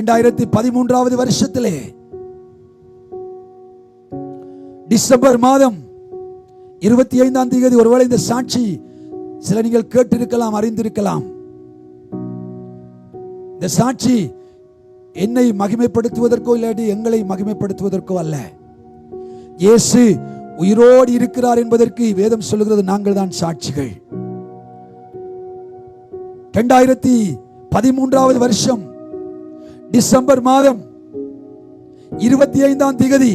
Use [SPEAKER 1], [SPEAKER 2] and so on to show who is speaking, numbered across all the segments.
[SPEAKER 1] இரண்டாயிரத்தி பதிமூன்றாவது வருஷத்திலே டிசம்பர் மாதம் இருபத்தி ஐந்தாம் தேதி ஒருவேளை இந்த சாட்சி சில நீங்கள் கேட்டிருக்கலாம் அறிந்திருக்கலாம். இந்த சாட்சி என்னை மகிமைப்படுத்துவதற்கோ இல்லாட்டி எங்களை மகிமைப்படுத்துவதற்கோ அல்ல. இயேசு உயிரோடு இருக்கிறார் என்பதற்கு வேதம் சொல்லுகிறது நாங்கள் தான் சாட்சிகள். இரண்டாயிரத்தி பதிமூன்றாவது வருஷம் டிசம்பர் மாதம் இருபத்தி ஐந்தாம் திகதி.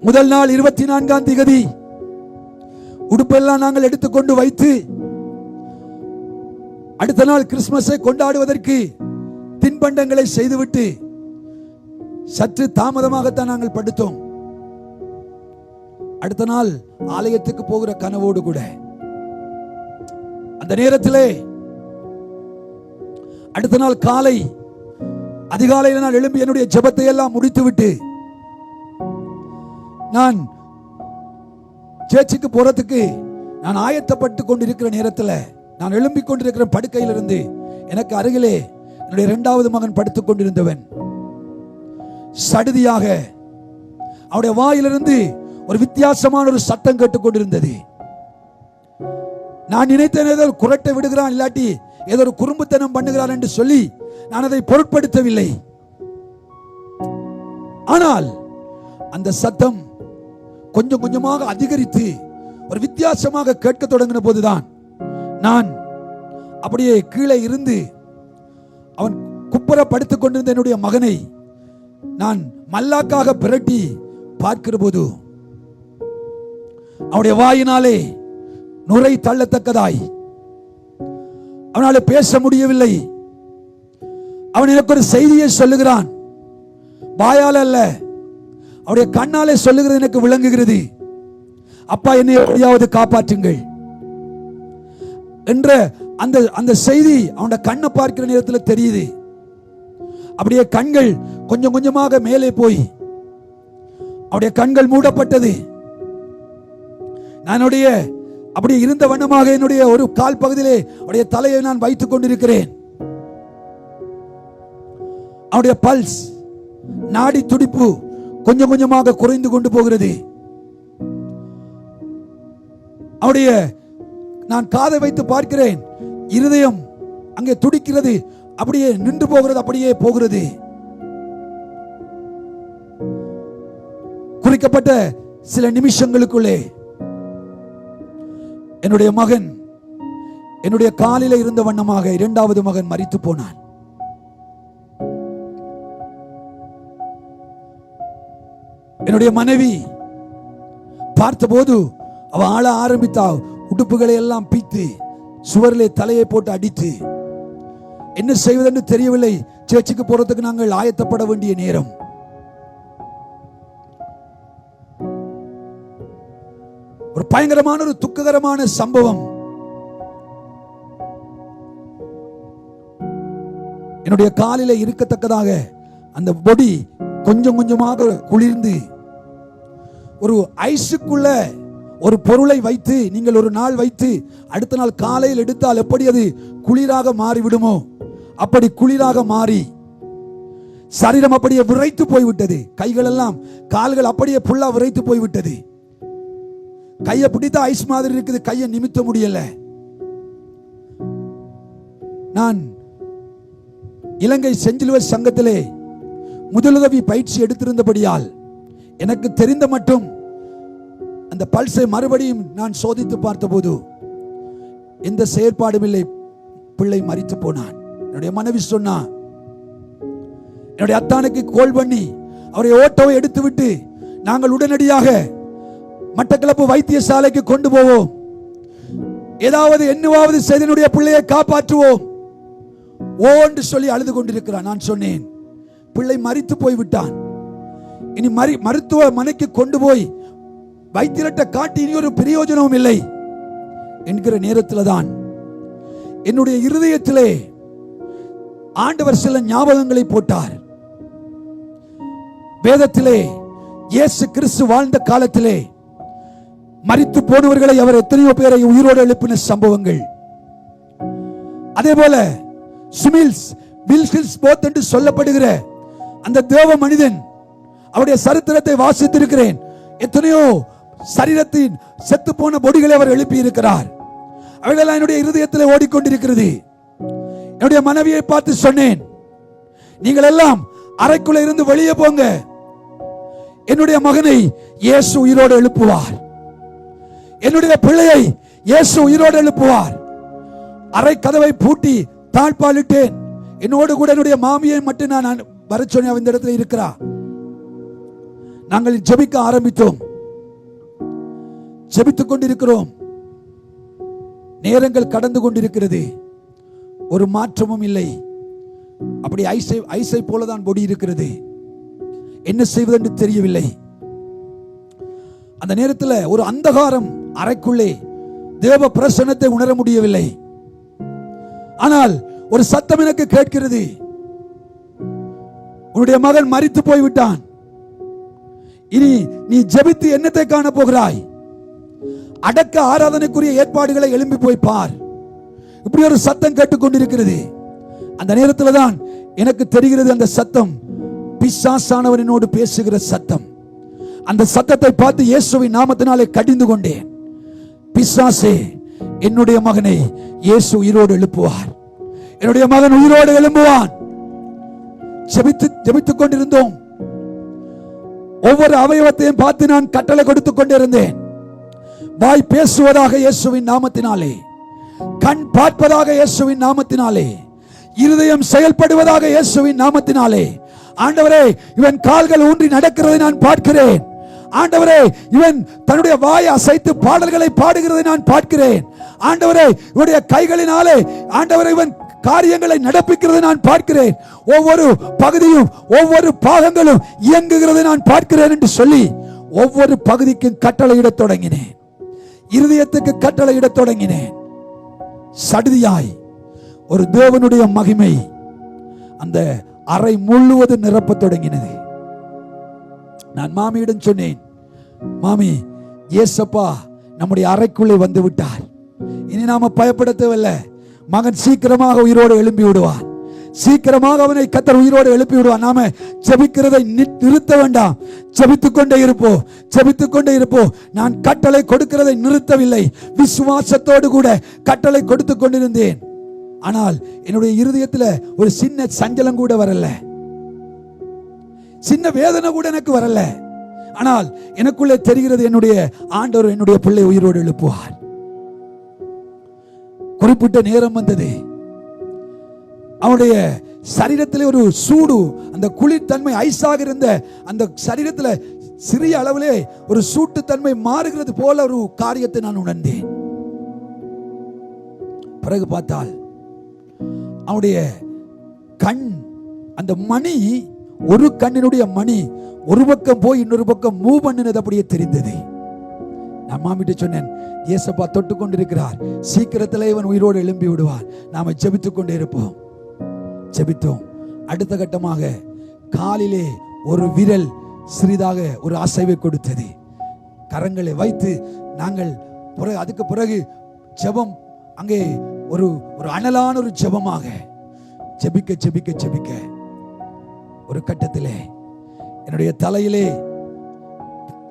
[SPEAKER 1] முதல் நாள் இருபத்தி நான்காம் திகதி. உடுப்பெல்லாம் நாங்கள் எடுத்துக்கொண்டு வைத்து அடுத்த நாள் கிறிஸ்துமஸை கொண்டாடுவதற்கு தின்பண்டங்களை செய்துவிட்டு சற்று தாமதமாகத்தான் நாங்கள் படுத்தோம். அடுத்த நாள் ஆலயத்துக்கு போகிற கனவோடு கூட. அந்த நேரத்திலே அடுத்த நாள் காலை அதிகாலையில் நான் எழும்பி என்னுடைய ஜெபத்தை எல்லாம் முடித்துவிட்டு நான் சேச்சுக்கு போறதுக்கு நான் ஆயத்தப்பட்டு கொண்டிருக்கிற நேரத்தில் நான் எழும்பிக் கொண்டிருக்கிற படுக்கையிலிருந்து எனக்கு அருகிலே என்னுடைய இரண்டாவது மகன் படுத்துக் கொண்டிருந்தவன். சடுதியாக அவருடைய வாயிலிருந்து ஒரு வித்தியாசமான ஒரு சத்தம் கேட்டுக்கொண்டிருந்தது நான் நினைத்தேன் ஏதோ குரட்டை விடுகிறான் இல்லாட்டி ஏதோ ஒரு குறும்புத்தனம் பண்ணுகிறான் என்று சொல்லி நான் அதை பொருட்படுத்தவில்லை. ஆனால் அந்த சத்தம் கொஞ்சம் கொஞ்சமாக அதிகரித்து ஒரு வித்தியாசமாக கேட்க தொடங்கின போதுதான் நான் அப்படியே கீழே இருந்து அவன் குப்புற படுத்துக் கொண்டிருந்த என்னுடைய மகனை நான் மல்லாக்காக பிரட்டி பார்க்கிற போது அவனுடைய வாயினாலே நுரை தள்ளத்தக்கதாய். அவனால பேச முடியவில்லை. அவன் எனக்கு ஒரு செய்தியை சொல்லுகிறான். வாயால் அல்ல. அவருடைய கண்ணாலே சொல்லுகிறது எனக்கு விளங்குகிறது. அப்பா என்னை எப்படியாவது காப்பாற்றுங்கள். என்ற அந்த அந்த செய்தி அவனோட கண்ணை பார்க்கிற நேரத்தில் தெரியுது. அப்படியே கண்கள் கொஞ்சம் கொஞ்சமாக மேலே போய் அவருடைய கண்கள் மூடப்பட்டது. நானுடைய அப்படி இருந்த வண்ணமாக என்னுடைய ஒரு கால் பகுதியிலே அவருடைய தலையை நான் வைத்துக் கொண்டிருக்கிறேன். அவருடைய பல்ஸ் நாடி துடிப்பு கொஞ்சம் கொஞ்சமாக குறைந்து கொண்டு போகிறது. அவருடைய நான் காதை வைத்து பார்க்கிறேன் இருதயம் அங்கே துடிக்கிறது அப்படியே நின்று போகிறது அப்படியே போகிறது. குறிக்கப்பட்ட சில நிமிஷங்களுக்குள்ளே என்னுடைய மகன் என்னுடைய காலில இருந்த வண்ணமாக இரண்டாவது மகன் மறித்து போனான். என்னுடைய மனைவி. பார்த்தபோது அவ ஆள ஆரம்பித்தா உடுப்புகளை எல்லாம் பீத்து சுவரிலே தலையை போட்டு அடித்து. என்ன செய்வதென்று தெரியவில்லை சேர்ச்சுக்கு போறதுக்கு நாங்கள் ஆயத்தப்பட வேண்டிய நேரம். ஒரு பயங்கரமான ஒரு துக்ககரமான சம்பவம். என்னுடைய காலில இருக்கத்தக்கதாக அந்த பொடி கொஞ்சம் கொஞ்சமாக குளிர்ந்து ஒரு ஐஸுக்குள்ள ஒரு பொருளை வைத்து நீங்கள் ஒரு நாள் வைத்து அடுத்த நாள் காலையில் எடுத்தால் எப்படி அது குளிராக மாறிவிடுமோ? அப்படி குளிராக மாறி சரீரம் அப்படியே விரைத்து போய்விட்டது. கைகள் எல்லாம் கால்கள் அப்படியே புல்லா விரைத்து போய்விட்டது. கையை பிடித்த ஐஸ் மாதிரி இருக்குது கையை நிமித்த முடியல. நான் இலங்கை செஞ்சிலுவர் சங்கத்திலே முதலுதவி பயிற்சி எடுத்திருந்தபடியால் எனக்கு தெரிந்த மட்டும் அந்த பல்ஸை மறுபடியும் நான் சோதித்து பார்த்தபோது எந்த செயற்பாடும் இல்லை. பிள்ளை மறித்து போனான். என்னுடைய மனைவி சொன்னா என்னுடைய அத்தானுக்கு கோல் பண்ணி அவரை ஓட்டோவை எடுத்துவிட்டு நாங்கள் உடனடியாக மட்டக்களப்பு வைத்தியசாலைக்கு கொண்டு போவோம். ஏதாவது என்னவாவது செய்தனுடைய பிள்ளையை காப்பாற்றுவோம். ஓ என்று சொல்லி அழுது கொண்டிருக்கிறான். நான் சொன்னேன் பிள்ளை மறித்து போய் விட்டான் இனி மறி மருத்துவமனைக்கு கொண்டு போய் வைத்திரட்ட காட்டி இனி ஒரு பிரயோஜனமும் இல்லை என்கிற நேரத்தில் தான் என்னுடைய இருதயத்திலே ஆண்டவர் சில ஞாபகங்களை போட்டார். வேதத்திலே இயேசு கிறிஸ்து வாழ்ந்த காலத்திலே மறித்து போனவர்களை அவர் எத்தனையோ பேரை உயிரோடு எழுப்பின சம்பவங்கள். அதே போல சுமில்ஸ் பில் போத் என்று சொல்லப்படுகிற அந்த தேவ மனிதன் அவருடைய சரித்திரத்தை வாசித்திருக்கிறேன். எத்தனையோ சரீரத்தின் செத்து போன பொடிகளை அவர் எழுப்பி இருக்கிறார் அவைகளெல்லாம் என்னுடைய இருதயத்தில் ஓடிக்கொண்டிருக்கிறது. என்னுடைய மனைவியை பார்த்து சொன்னேன் நீங்கள் எல்லாம் அறைக்குள்ள இருந்து வெளியே போங்க. என்னுடைய மகனை இயேசு உயிரோடு எழுப்புவார். என்னுடைய பிள்ளையை இயேசு உயிரோடு எழுப்புவார். அறை கதவை பூட்டி தாழ்பாலிட்டேன். என்னோடு கூட என்னுடைய மாமியை மட்டும் நான் வர சொன்னேன் இந்த இடத்துல இருக்கிறா. நாங்கள் ஜெபிக்க ஆரம்பித்தோம். ஜெபித்துக் கொண்டிருக்கிறோம். நேரங்கள் கடந்து கொண்டிருக்கிறது. ஒரு மாற்றமும் இல்லை. அப்படி ஐசை ஐசை போலதான் பொடி இருக்கிறது. என்ன செய்வது என்று தெரியவில்லை. அந்த நேரத்தில் ஒரு அந்தகாரம் அறைக்குள்ளே தேவ பிரசன்னத்தை உணர முடியவில்லை. ஆனால் ஒரு சத்தம் எனக்கு கேட்கிறது. உன்னுடைய மகன் மறித்து போய்விட்டான். இனி நீ ஜெபித்து என்னத்தை காண போகிறாய் அடக்க ஆராதனைக்குரிய ஏற்பாடுகளை எழும்பி போய் பார். இப்படி ஒரு சத்தம் கேட்டுக்கொண்டிருக்கிறது. அந்த நேரத்தில் தான் எனக்கு தெரிகிறது அந்த சத்தம். பிசாசானவனோடு பேசுகிற சத்தம். அந்த சத்தத்தை பார்த்து இயேசுவின் நாமத்தினாலே கடிந்து கொண்டேன். பிசாசே என்னுடைய மகனை இயேசு உயிரோடு எழுப்புவார். என்னுடைய மகன் உயிரோடு எழும்புவான். ஜெபித்து ஜெபித்துக் கொண்டிருந்தோம். ஒவ்வொரு அவயவத்தையும் பார்த்து நான் கட்டளை கொடுத்துக் கொண்டிருந்தேன். வாய் பேசுவதாக இயேசுவின் நாமத்தினாலே கண் பார்ப்பதாக இயேசுவின் நாமத்தினாலே இருதயம் செயல்படுவதாக இயேசுவின் நாமத்தினாலே ஆண்டவரே இவன் கால்கள் ஊன்றி நடக்கிறதை நான் பார்க்கிறேன். ஆண்டவரே இவன் தன்னுடைய வாயை அசைத்து பாடல்களை பாடுகிறதை நான் பார்க்கிறேன். ஆண்டவரே இவனுடைய கைகளினாலே ஆண்டவரே இவன் காரியங்களை நடப்பிக்கிறது நான் பார்க்கிறேன். ஒவ்வொரு பகுதியும் ஒவ்வொரு பாகங்களும் இயங்குகிறது நான் பார்க்கிறேன் என்று சொல்லி ஒவ்வொரு பகுதிக்கும் கட்டளையிடத் தொடங்கினேன். இருதயத்துக்கு கட்டளையிடத் தொடங்கினேன். சடுதியாய் ஒரு தேவனுடைய மகிமை அந்த அறை முழுவதும் நிரப்ப தொடங்கினது. நான் மாமியிடம் சொன்னேன் மாமி ஏசப்பா நம்முடைய அறைக்குள்ளே வந்து விட்டார். இனி நாம பயப்பட தேவையில்லை. மகன் சீக்கிரமாக உயிரோடு எழும்பி விடுவான் சீக்கிரமாக அவனை கத்தர் உயிரோடு எழுப்பி விடுவான் நாம ஜெபிக்கிறதை நிறுத்த வேண்டாம். ஜெபித்துக் கொண்டே இருப்போம். ஜெபித்துக் கொண்டே இருப்போம். நான் கட்டளை கொடுக்கிறதை நிறுத்தவில்லை. விசுவாசத்தோடு கூட கட்டளை கொடுத்து கொண்டிருந்தேன். ஆனால் என்னுடைய இருதயத்துல ஒரு சின்ன சஞ்சலம் கூட வரல. சின்ன வேதனை கூட எனக்கு வரல. ஆனால் எனக்குள்ளே தெரிகிறது என்னுடைய ஆண்டவர் என்னுடைய பிள்ளை உயிரோடு எழுப்புவார். குறிப்பிட்ட நேரம் வந்தது. அவனுடைய சரீரத்திலே ஒரு சூடு அந்த குளிர்தன்மை ஐஸாக இருந்த அந்த சரீரத்தில் சிறிய அளவிலே ஒரு சூட்டுத்தன்மை மாறுகிறது போல ஒரு காரியத்தை நான் உணர்ந்தேன். பிறகு பார்த்தால் அவனுடைய கண் அந்த மணி ஒரு கண்ணினுடைய மணி ஒரு பக்கம் போய் இன்னொரு பக்கம் மூவ் பண்ணினது அப்படியே தெரிந்தது. நான் மாமிட்ட சொன்னேன் ஏசப்பா தொட்டு கொண்டிருக்கிறார் சீக்கிரத்தில் இவன் உயிரோடு எழும்பி விடுவார். நாம ஜெபித்துக் கொண்டே இருப்போம். ஜெபித்தோம். அடுத்த கட்டமாக காலிலே ஒரு விரல் சிறிதாக ஒரு அசைவை கொடுத்தது. கரங்களை வைத்து நாங்கள் பிறகு அதுக்கு பிறகு ஜெபம் அங்கே ஒரு ஒரு அனலான ஒரு ஜெபமாக ஜெபிக்க ஜெபிக்க ஜெபிக்க ஒரு கட்டத்திலே என்னுடைய தலையிலே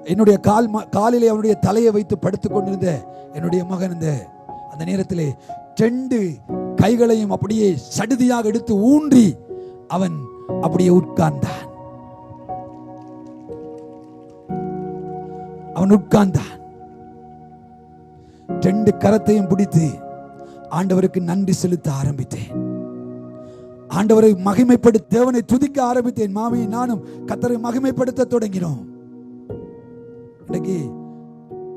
[SPEAKER 1] என்னுடைய கால் காலிலே அவனுடைய தலையை வைத்து படுத்துக் கொண்டிருந்த என்னுடைய மகன் இந்த அந்த நேரத்திலே ரெண்டு கைகளையும் அப்படியே சடுதியாக எடுத்து ஊன்றி அவன் அப்படியே உட்கார்ந்தான். அவன் உட்கார்ந்தான். ரெண்டு கரத்தையும் பிடித்து ஆண்டவருக்கு நன்றி செலுத்த ஆரம்பித்தேன். ஆண்டவரை மகிமைப்படுத்த தேவனை துதிக்க ஆரம்பித்தேன். மாமியை நானும் கத்தரை மகிமைப்படுத்த தொடங்கினோம். இன்னைக்கு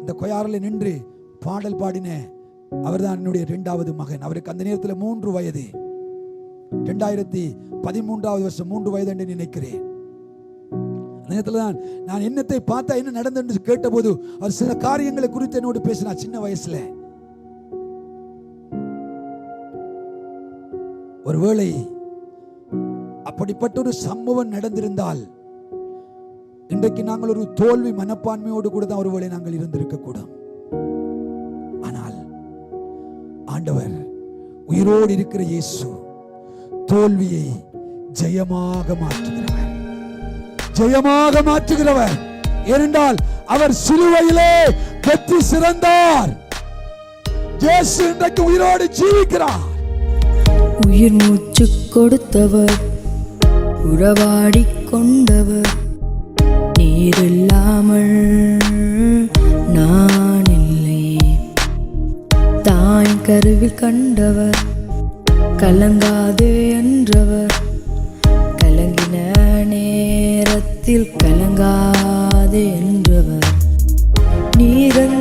[SPEAKER 1] இந்த கொயாரில் நின்று பாடல் பாடின அவர்தான் என்னுடைய இரண்டாவது மகன். அவருக்கு அந்த நேரத்தில் மூன்று வயது. ரெண்டாயிரத்தி பதிமூன்றாவது வருஷம் மூன்று வயது என்று நினைக்கிறேன். அந்த நேரத்தில் தான் நான் என்னத்தை பார்த்தா என்ன நடந்தது கேட்டபோது அவர் சில காரியங்களை குறித்து என்னோடு பேசினார். சின்ன வயசுல. ஒருவேளை அப்படிப்பட்ட ஒரு சம்பவம் நடந்திருந்தால் இன்றைக்கு நாங்கள் ஒரு தோல்வி மனப்பான்மையோடு கூட தான் ஒருவேளை நாங்கள் இருந்திருக்க கூடும் ஆனால் ஆண்டவர் உயிரோடு இருக்கிற இயேசு தோல்வியை ஜெயமாக மாற்றுகிறவர். ஜெயமாக மாற்றுகிறவர். ஏனென்றால் அவர் சிலுவையிலே வெற்றி சிறந்தார். இயேசு இன்றைக்கு உயிரோடு ஜீவிக்கிறார்.
[SPEAKER 2] உயிர் மூச்சு கொடுத்தவர் உறவாடி கொண்டவர் நீரில்லாமல் நான் இல்லை தாய் கருவில் கண்டவர் கலங்காதே என்றவர். கலங்கின நேரத்தில் கலங்காதே என்றவர். நீரன்